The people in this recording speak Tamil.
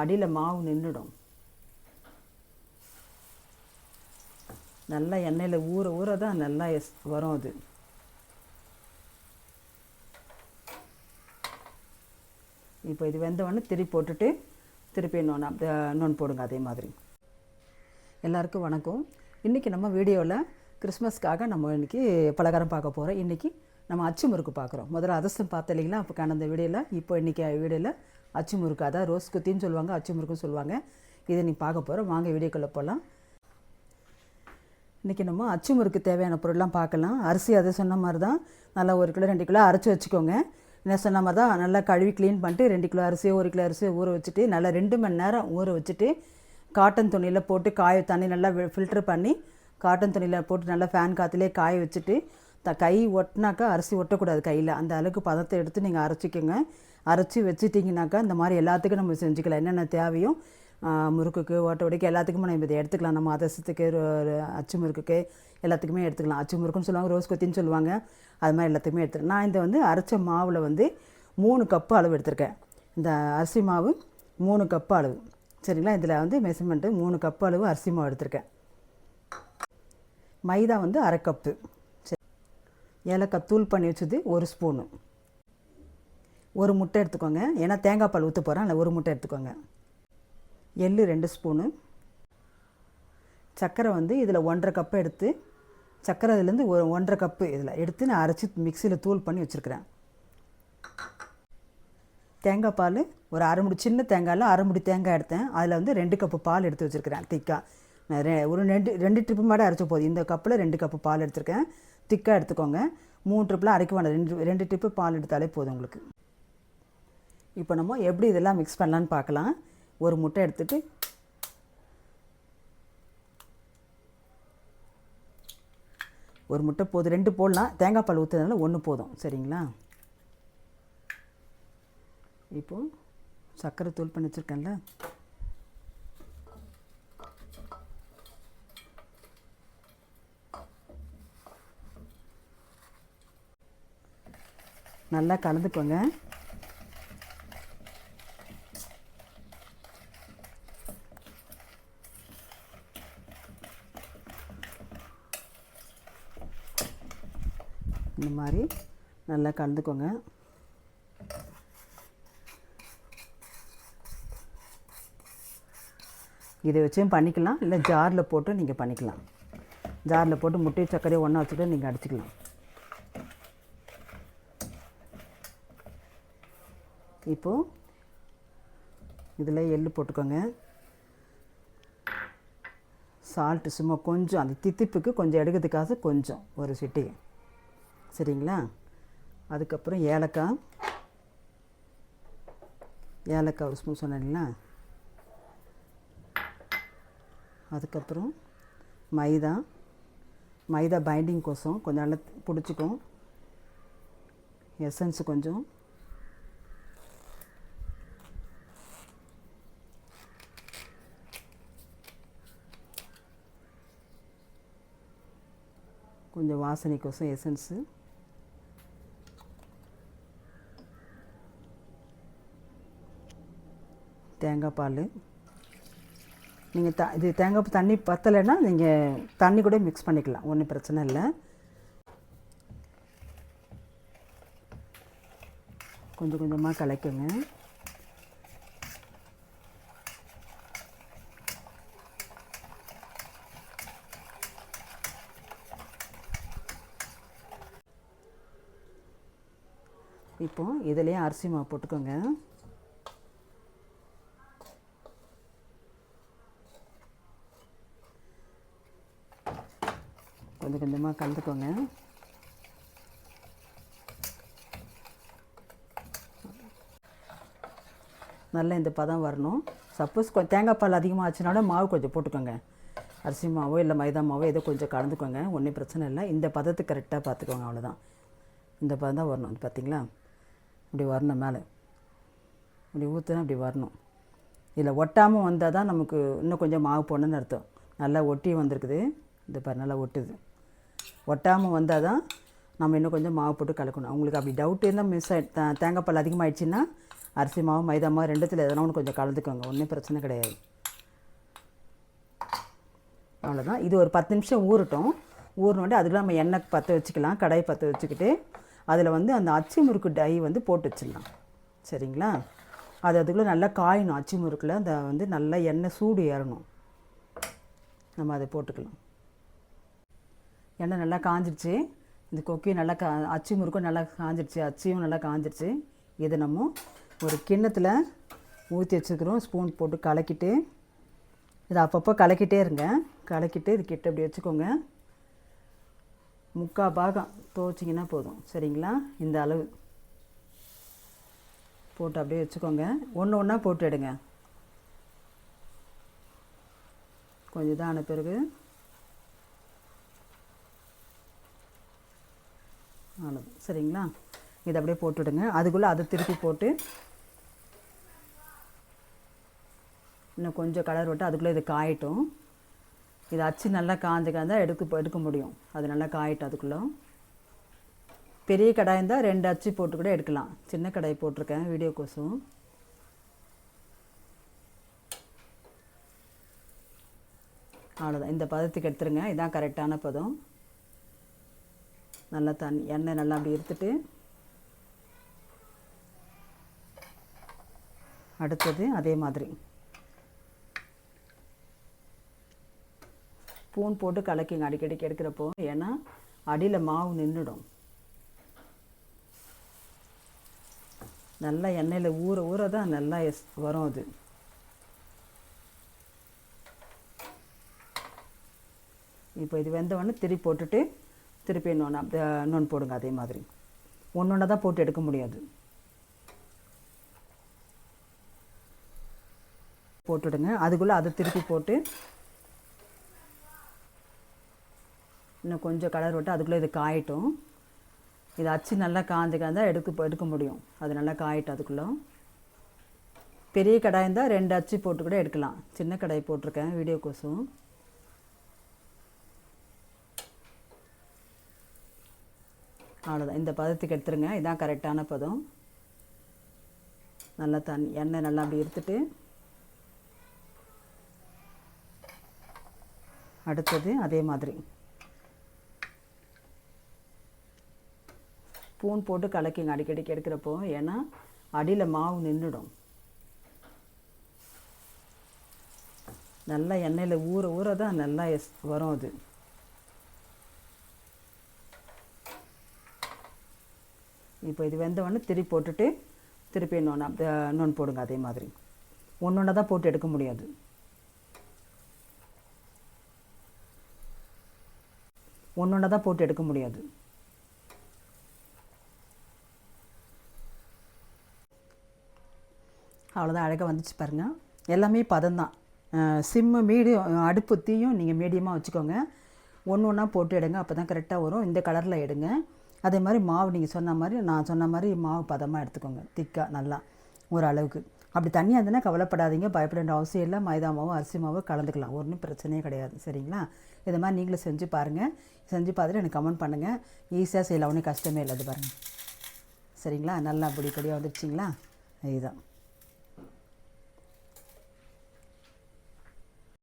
அடியில் மாவு நின்றுடும் நல்லா எண்ணெயில் ஊற ஊற தான் நல்லா எஸ் வரும் அது. இப்போ இது வெந்தவொடனே திருப்பி போட்டுட்டு திருப்பி நோன் நோன் போடுங்க அதே மாதிரி. எல்லாருக்கும் வணக்கம். இன்றைக்கி நம்ம வீடியோவில் கிறிஸ்மஸ்க்காக நம்ம இன்றைக்கி பலகாரம் பார்க்க போகிறோம் இன்றைக்கி நம்ம அச்சு முறுக்கு பார்க்குறோம். முதல்ல அதிர்ஷ்டம் பார்த்து இல்லைங்களா? அப்போ கடந்த வீடியோவில் இப்போ இன்றைக்கி வீடியோவில் அச்சு முறுக்கு அதான் ரோஸ் குத்தின்னு சொல்லுவாங்க அச்சு முறுக்குன்னு சொல்லுவாங்க. இதை நீ பார்க்க போகிறோம் வாங்க வீடியோக்குள்ளே போகலாம் இன்றைக்கி நம்ம அச்சு முறுக்கு தேவையான பொருள்லாம் பார்க்கலாம். அரிசி அதை சொன்ன மாதிரி தான் நல்லா ஒரு கிலோ ரெண்டு கிலோ அரைச்சி வச்சுக்கோங்க. என்ன சொன்ன மாதிரி தான் நல்லா கழுவி க்ளீன் பண்ணிட்டு ரெண்டு கிலோ அரிசியோ ஒரு கிலோ அரிசியோ ஊற வச்சுட்டு நல்லா ரெண்டு மணி நேரம் ஊற வச்சுட்டு காட்டன் துணியில் போட்டு காய தண்ணி நல்லா ஃபில்டர் பண்ணி காட்டன் துணியில் போட்டு நல்லா ஃபேன் காற்றுலேயே காய வச்சுட்டு த கை ஒட்டினாக்கா அரிசி ஒட்டக்கூடாது கையில். அந்த அளவுக்கு பதத்தை எடுத்து நீங்கள் அரைச்சிக்கோங்க. அரைச்சி வச்சுட்டிங்கனாக்கா இந்த மாதிரி எல்லாத்துக்கும் நம்ம செஞ்சுக்கலாம். என்னென்ன தேவையோ முறுக்குக்கு ஓட்ட உடைக்கு எல்லாத்துக்குமே நம்ம இதை எடுத்துக்கலாம். நம்ம அதசத்துக்கு அச்சு முறுக்குக்கு எல்லாத்துக்குமே எடுத்துக்கலாம். அச்சு முறுக்குன்னு சொல்லுவாங்க ரோஸ் கொத்தின்னு சொல்லுவாங்க. அது மாதிரி எல்லாத்துக்குமே எடுத்துக்கலாம். நான் இந்த வந்து அரைச்ச மாவில் வந்து மூணு கப்பு அளவு எடுத்திருக்கேன். இந்த அரிசி மாவு மூணு கப்பு அளவு. சரிங்களா? இதில் வந்து மெஷர்மெண்ட்டு மூணு கப்பு அளவு அரிசி மாவு எடுத்திருக்கேன். மைதா வந்து அரை கப்பு. ஏலக்காய் தூள் பண்ணி வச்சது ஒரு ஸ்பூனு. ஒரு முட்டை எடுத்துக்கோங்க. ஏன்னா தேங்காய் பால் ஊற்ற போகிறேன் அதில் ஒரு முட்டை எடுத்துக்கோங்க. எள்ளு ரெண்டு ஸ்பூனு. சர்க்கரை வந்து இதில் ஒன்றரை கப்பு எடுத்து சர்க்கரை இதுலேருந்து ஒரு ஒன்றரை கப்பு இதில் எடுத்து நான் அரைச்சி மிக்சியில் தூள் பண்ணி வச்சுருக்கிறேன். தேங்காய் பால் ஒரு அரைமுடி சின்ன தேங்காயில் அரை முடி தேங்காய் எடுத்தேன். அதில் வந்து ரெண்டு கப்பு பால் எடுத்து வச்சுருக்கிறேன் திக்காக நான் ரெ ஒரு ரெண்டு ரெண்டு ட்ரிப்பு மாட அரைச்ச போதும். இந்த கப்பில் ரெண்டு கப்பு பால் எடுத்திருக்கேன். திக்காக எடுத்துக்கோங்க. மூணு ட்ரிப்பில் அரைக்க வேண்டாம் ரெண்டு ரெண்டு ட்ரிப்பு பால் எடுத்தாலே போதும் உங்களுக்கு. இப்போ நம்ம எப்படி இதெல்லாம் மிக்ஸ் பண்ணலான்னு பார்க்கலாம். ஒரு முட்டை எடுத்துகிட்டு ஒரு முட்டை போதும். ரெண்டு போடலாம். தேங்காய் பால் ஊற்றுறதுனால ஒன்று போதும். சரிங்களா? இப்போது சர்க்கரை தூள் பண்ணி வச்சுருக்கேன்ல. நல்லா கலந்துக்கோங்க. இந்த மாதிரி நல்லா கலந்துக்கோங்க. இதை வச்சும் பண்ணிக்கலாம். இல்லை ஜாரில் போட்டு நீங்கள் பண்ணிக்கலாம். ஜாரில் போட்டு முட்டை சர்க்கரையை ஒன்றா வச்சுட்டு நீங்கள் அடிச்சுக்கலாம். இப்போது இதில் எள்ளு போட்டுக்கோங்க. சால்ட்டு சும்மா கொஞ்சம் அந்த தித்திப்புக்கு கொஞ்சம் எடுக்கிறதுக்காக கொஞ்சம் ஒரு சிட்டி. சரிங்களா? அதுக்கப்புறம் ஏலக்காய். ஏலக்காய் ஒரு ஸ்பூன் சொன்னீங்களா அதுக்கப்புறம் மைதா. மைதா பைண்டிங் கோசம் கொஞ்சம் நல்லா பிடிச்சிக்கும். எசன்ஸ் கொஞ்சம். கொஞ்சம் வாசனைக்கோசம் எசன்ஸு தேங்காய் பால். நீங்கள் த இது தேங்காய் பால் தண்ணி பத்தலைன்னா நீங்கள் தண்ணி கூட மிக்ஸ் பண்ணிக்கலாம். ஒன்றும் பிரச்சனை இல்லை. கொஞ்சம் கொஞ்சமாக கலக்குங்க. இப்போ இதுலேயும் அரிசி மாவு போட்டுக்கோங்க. கொஞ்சம் கொஞ்சமாக கலந்துக்கோங்க. நல்லா இந்த பதம் வரணும். சப்போஸ் கொஞ்சம் தேங்காய் பால் அதிகமாக ஆச்சுனாலும் மாவு கொஞ்சம் போட்டுக்கோங்க. அரிசி மாவோ இல்லை மைதா மாவோ ஏதோ கொஞ்சம் கலந்துக்கோங்க. ஒன்றும் பிரச்சனை இல்லை. இந்த பதத்துக்கு கரெக்டாக பார்த்துக்கோங்க அவ்வளோதான் இந்த பதம் தான் வரணும் பார்த்தீங்களா இப்படி வரணும் மேலே. இப்படி ஊற்றுனா இப்படி வரணும். இதில் ஒட்டாமல் வந்தால் தான் நமக்கு இன்னும் கொஞ்சம் மாவு போடணும்னு அர்த்தம். நல்லா ஒட்டி வந்திருக்குது. இந்த பாரு நல்லா ஒட்டுது. ஒட்டாமல் வந்தால் தான் நம்ம இன்னும் கொஞ்சம் மாவு போட்டு கலக்கணும். உங்களுக்கு அப்படி டவுட் இருந்தால் மிஸ் ஆகி தேங்காய் பால் அதிகமாகிடுச்சின்னா அரிசி மாவு மைதா மாவு ரெண்டுத்தில் எதனா ஒன்று கொஞ்சம் கலந்துக்கோங்க. ஒன்றும் பிரச்சனை கிடையாது. அவ்வளோதான் இது ஒரு பத்து நிமிஷம் ஊறட்டும். ஊறினோடனே அதுக்குள்ள நம்ம எண்ணெய் பற்ற வச்சுக்கலாம். கடாய் பற்ற வச்சுக்கிட்டு அதில் வந்து அந்த அச்சு முறுக்கு டை வந்து போட்டு வச்சிடலாம். சரிங்களா? அது அதுக்குள்ளே நல்லா காயணும். அச்சு முறுக்கில் அந்த வந்து நல்லா எண்ணெய் சூடு ஏறணும். நம்ம அதை போட்டுக்கலாம். எண்ணெய் நல்லா காஞ்சிருச்சு. இந்த கொக்கியும் நல்லா கா அச்சு முறுக்கும் நல்லா காஞ்சிடுச்சு அச்சியும் நல்லா காஞ்சிடுச்சு இதை நம்ம ஒரு கிண்ணத்தில் ஊற்றி வச்சுக்கிறோம் ஸ்பூன் போட்டு கலக்கிட்டு இதை அப்பப்போ கலக்கிட்டே இருங்க. கலக்கிட்டு இது கிட்ட இப்படி வச்சுக்கோங்க. முக்கால் பாகம் துவச்சிங்கன்னா போதும். சரிங்களா? இந்த அளவு. போட்டு அப்படியே வச்சுக்கோங்க. ஒன்று ஒன்றா போட்டு எடுங்க. கொஞ்சம் இதான பிறகு. அவ்வளோதான் சரிங்களா? இதை அப்படியே போட்டுவிடுங்க அதுக்குள்ளே அதை திருப்பி போட்டு இன்னும் கொஞ்சம் கலர் விட்டு அதுக்குள்ளே இது காயட்டும். இது அச்சு நல்லா காஞ்ச காய்ந்தால் எடுக்க எடுக்க முடியும். அது நல்லா காயிட்டு அதுக்குள்ளே. பெரிய கடாய் இருந்தால் ரெண்டு அச்சு போட்டு கூட எடுக்கலாம். சின்ன கடாய் போட்டிருக்கேன் வீடியோ கோசம். அவ்வளோதான் இந்த பதத்துக்கு எடுத்துருங்க. இதுதான் கரெக்டான பதம். நல்லா தண்ணி எண்ணெய் நல்லா அப்படி எடுத்துட்டு. அடுத்தது அதே மாதிரி. ஸ்பூன் போட்டு கலக்கிங்க அடிக்கடிக்கு எடுக்கிறப்போ ஏன்னா அடியில் மாவு நின்றுடும் நல்லா எண்ணெயில் ஊற ஊற தான் நல்லா எஸ் வரும் அது. இப்போ இது வெந்தவொடனே திருப்பி போட்டுட்டு திருப்பி இன்னொன்று அப்படி இன்னொன்று போடுங்க அதே மாதிரி. ஒன்று ஒன்று தான் போட்டு எடுக்க முடியாது. போட்டுடுங்க. அதுக்குள்ளே அதை திருப்பி போட்டு இன்னும் கொஞ்சம் கலர் விட்டு அதுக்குள்ளே இது காயட்டும். இது அச்சு நல்லா காஞ்சு காய்ந்தால் எடுக்க எடுக்க முடியும். அது நல்லா காயட்டும் அதுக்குள்ளே. பெரிய கடாய் இருந்தால் ரெண்டு அச்சு போட்டு கூட எடுக்கலாம். சின்ன கடாய் போட்டிருக்கேன் வீடியோ கோசம். அவ்வளோதான் இந்த பதத்துக்கு எடுத்துருங்க. இதான் கரெக்டான பதம். நல்லா தண்ணி எண்ணெய் நல்லா அப்படி எடுத்துட்டு. அடுத்தது அதே மாதிரி. ஸ்பூன் போட்டு கலக்கிங்க அடிக்கடிக்கு எடுக்கிறப்போ ஏன்னா அடியில் மாவு நின்றுடும் நல்லா எண்ணெயில் ஊற ஊற தான் நல்லா எஸ் வரும் அது. இப்போ இது வெந்தவொடனே திருப்பி போட்டுட்டு திருப்பி இன்னொன்று அப்படி இன்னொன்று போடுங்க அதே மாதிரி. ஒன்று ஒன்றா தான் போட்டு எடுக்க முடியாது. ஒன்று ஒன்றா தான் போட்டு எடுக்க முடியாது. அவ்வளோதான் அழகாக வந்துச்சு பாருங்கள் எல்லாமே பதம் தான். சிம்மு மீடியம் அடுப்பு தீயும் நீங்கள் மீடியமாக வச்சுக்கோங்க. ஒன்று ஒன்றா போட்டு எடுங்க. அப்போ தான் கரெக்டாக வரும். இந்த கலரில் எடுங்க. அதே மாதிரி மாவு நீங்கள் சொன்ன மாதிரி நான் சொன்ன மாதிரி மாவு பதமாக எடுத்துக்கோங்க. திக்காக நல்லா. ஒரு அளவுக்கு. அப்படி தண்ணியாக இருந்ததுன்னா கவலைப்படாதீங்க. பயப்பட வேண்டிய அவசியம் இல்லை. மைதா மாவு அரிசி மாவு கலந்துக்கலாம். ஒன்றும் பிரச்சனையே கிடையாது. சரிங்களா? இதை மாதிரி நீங்களும் செஞ்சு பாருங்கள் செஞ்சு பார்த்துட்டு எனக்கு கமெண்ட் பண்ணுங்கள் ஈஸியாக செய்யலாம். ஒன்றும் கஷ்டமே இல்லை. அது பாருங்கள் சரிங்களா? நல்லா அப்படி பொடியாக வந்துடுச்சிங்களா இதுதான்.